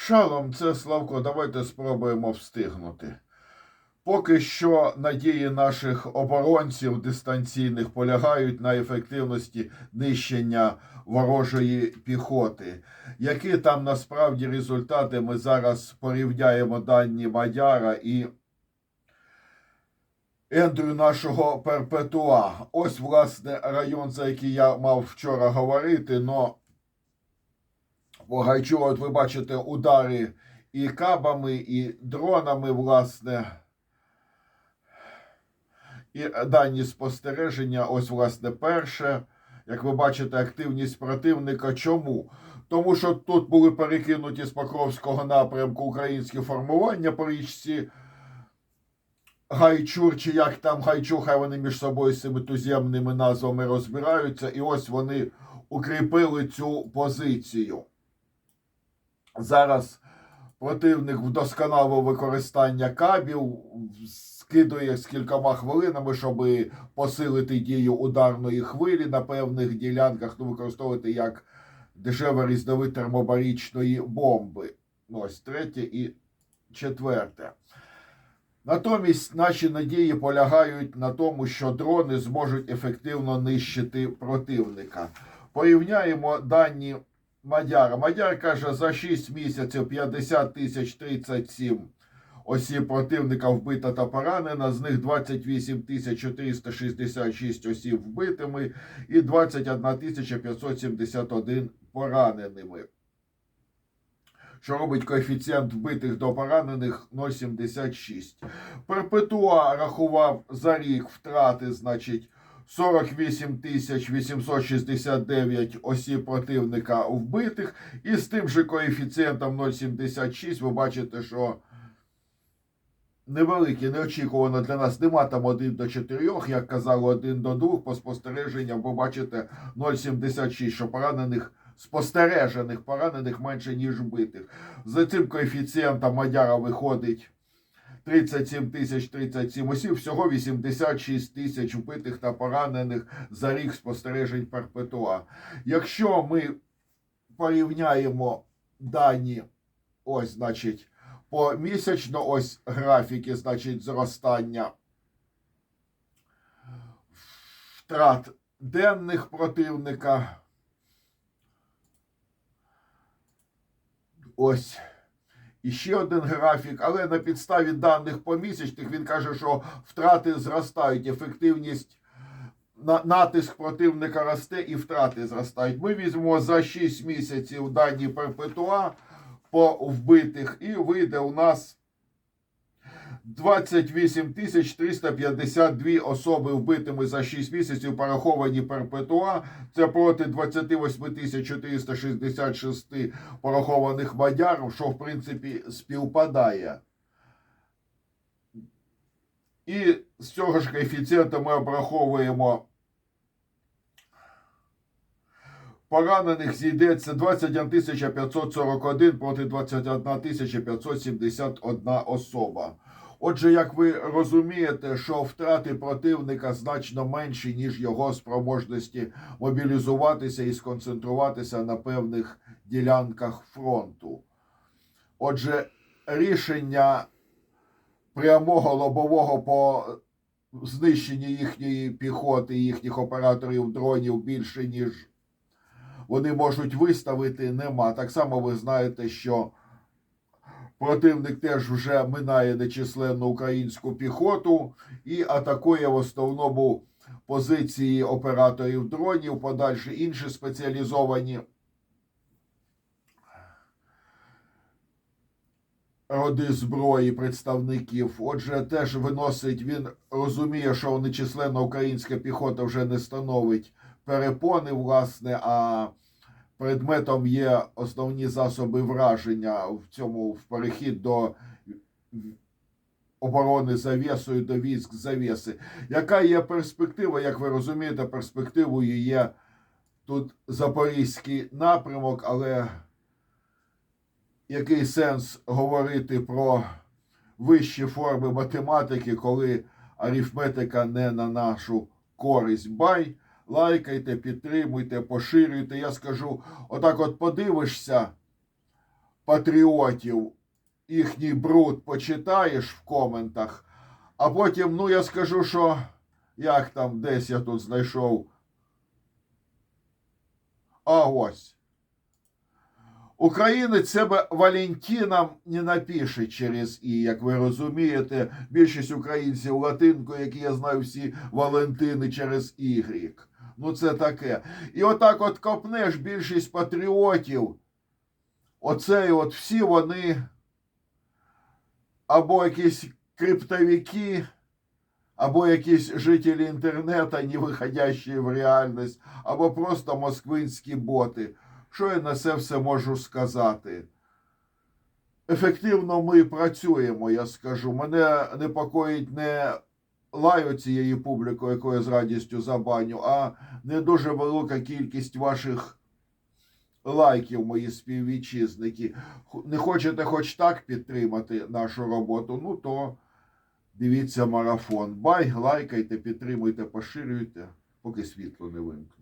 Шалом, це Славко, давайте спробуємо встигнути. Поки що надії наших оборонців дистанційних полягають на ефективності нищення ворожої піхоти. Які там насправді результати ми зараз порівняємо дані Мадяра і Ендрю нашого Перпетуа. Ось, власне, район, за який я мав вчора говорити, но по Гайчу, от ви бачите удари і кабами, і дронами, власне. І дані спостереження, ось, власне, перше. Як ви бачите, активність противника. Чому? Тому що тут були перекинуті з Покровського напрямку українські формування по річці Гайчур, чи як там Гайчур, хай вони між собою з цими туземними назвами розбираються. І ось вони укріпили цю позицію. Зараз противник вдосконалив використання кабів, скидує з кількома хвилинами, щоб посилити дію ударної хвилі на певних ділянках, ну, використовувати як дешеве різновид термобарічної бомби. Ну, Ось третє і четверте. Натомість наші надії полягають на тому, що дрони зможуть ефективно нищити противника. Порівняємо дані Мадяра. Мадяр каже, за 6 місяців 50 тисяч 37 осіб противника вбито та поранено, з них 28 тисяч 466 осіб вбитими і 21 тисяча 571 пораненими. Що робить коефіцієнт вбитих до поранених 0,76. Перпетуа рахував за рік втрати, значить, 48 869 осіб противника вбитих, і з тим же коефіцієнтом 0,76 ви бачите, що невеликі, неочікувано для нас. Нема там 1 до 4, як казали, 1 до 2 по спостереженням, ви бачите 0,76, що поранених спостережених поранених менше, ніж вбитих. За цим коефіцієнтом Мадяра виходить 37 тисяч 37 осіб, всього 86 тисяч вбитих та поранених за рік спостережень Перпетуа. Якщо ми порівняємо дані, ось, значить, помісячно, ось графіки, значить, зростання втрат денних противника. Ось ще один графік, але на підставі даних помісячних він каже, що втрати зростають, ефективність на натиск противника росте і втрати зростають. Ми візьмемо за 6 місяців дані перпетуа по вбитих, і вийде у нас 28 тисяч 352 особи вбитими за 6 місяців пораховані перпетуа. Це проти 28 тисяч 466 порахованих мадярів, що в принципі співпадає. І з цього ж коефіцієнта ми обраховуємо поранених зійдеться 21 541 проти 21 571 особа. Отже, як ви розумієте, що втрати противника значно менші, ніж його спроможності мобілізуватися і сконцентруватися на певних ділянках фронту. Отже, рішення прямого лобового по знищенні їхньої піхоти, їхніх операторів дронів більше, ніж вони можуть виставити, нема. Так само ви знаєте, що противник теж вже минає нечисленну українську піхоту і атакує в основному позиції операторів дронів, подальші інші спеціалізовані роди зброї представників. Отже, теж виносить, він розуміє, що нечисленна українська піхота вже не становить перепони, власне, а предметом є основні засоби враження в цьому в перехід до оборони завісою, до військ завіси. Яка є перспектива? Як ви розумієте, перспективою є тут Запорізький напрямок, але який сенс говорити про вищі форми математики, коли арифметика не на нашу користь? Бай! Лайкайте, підтримуйте, поширюйте. Я скажу, отак от подивишся патріотів їхній бруд почитаєш в коментах, а потім, ну я скажу, що як там десь я тут знайшов. А ось. Українець себе Валентином не напише через І, як ви розумієте, більшість українців латинкою, які я знаю, всі Валентини через Y. Ну це таке. І отак от копнеш більшість патріотів. Оцей от всі вони або якісь криптовики, або якісь жителі інтернету, не виходящі в реальність, або просто москвинські боти. Що я на це все можу сказати? Ефективно ми працюємо, я скажу. Мене непокоїть не лаю цією публікою, яку я з радістю забаню, а не дуже велика кількість ваших лайків, мої співвітчизники. Не хочете хоч так підтримати нашу роботу, ну то дивіться марафон. Бай, лайкайте, підтримуйте, поширюйте, поки світло не вимкну.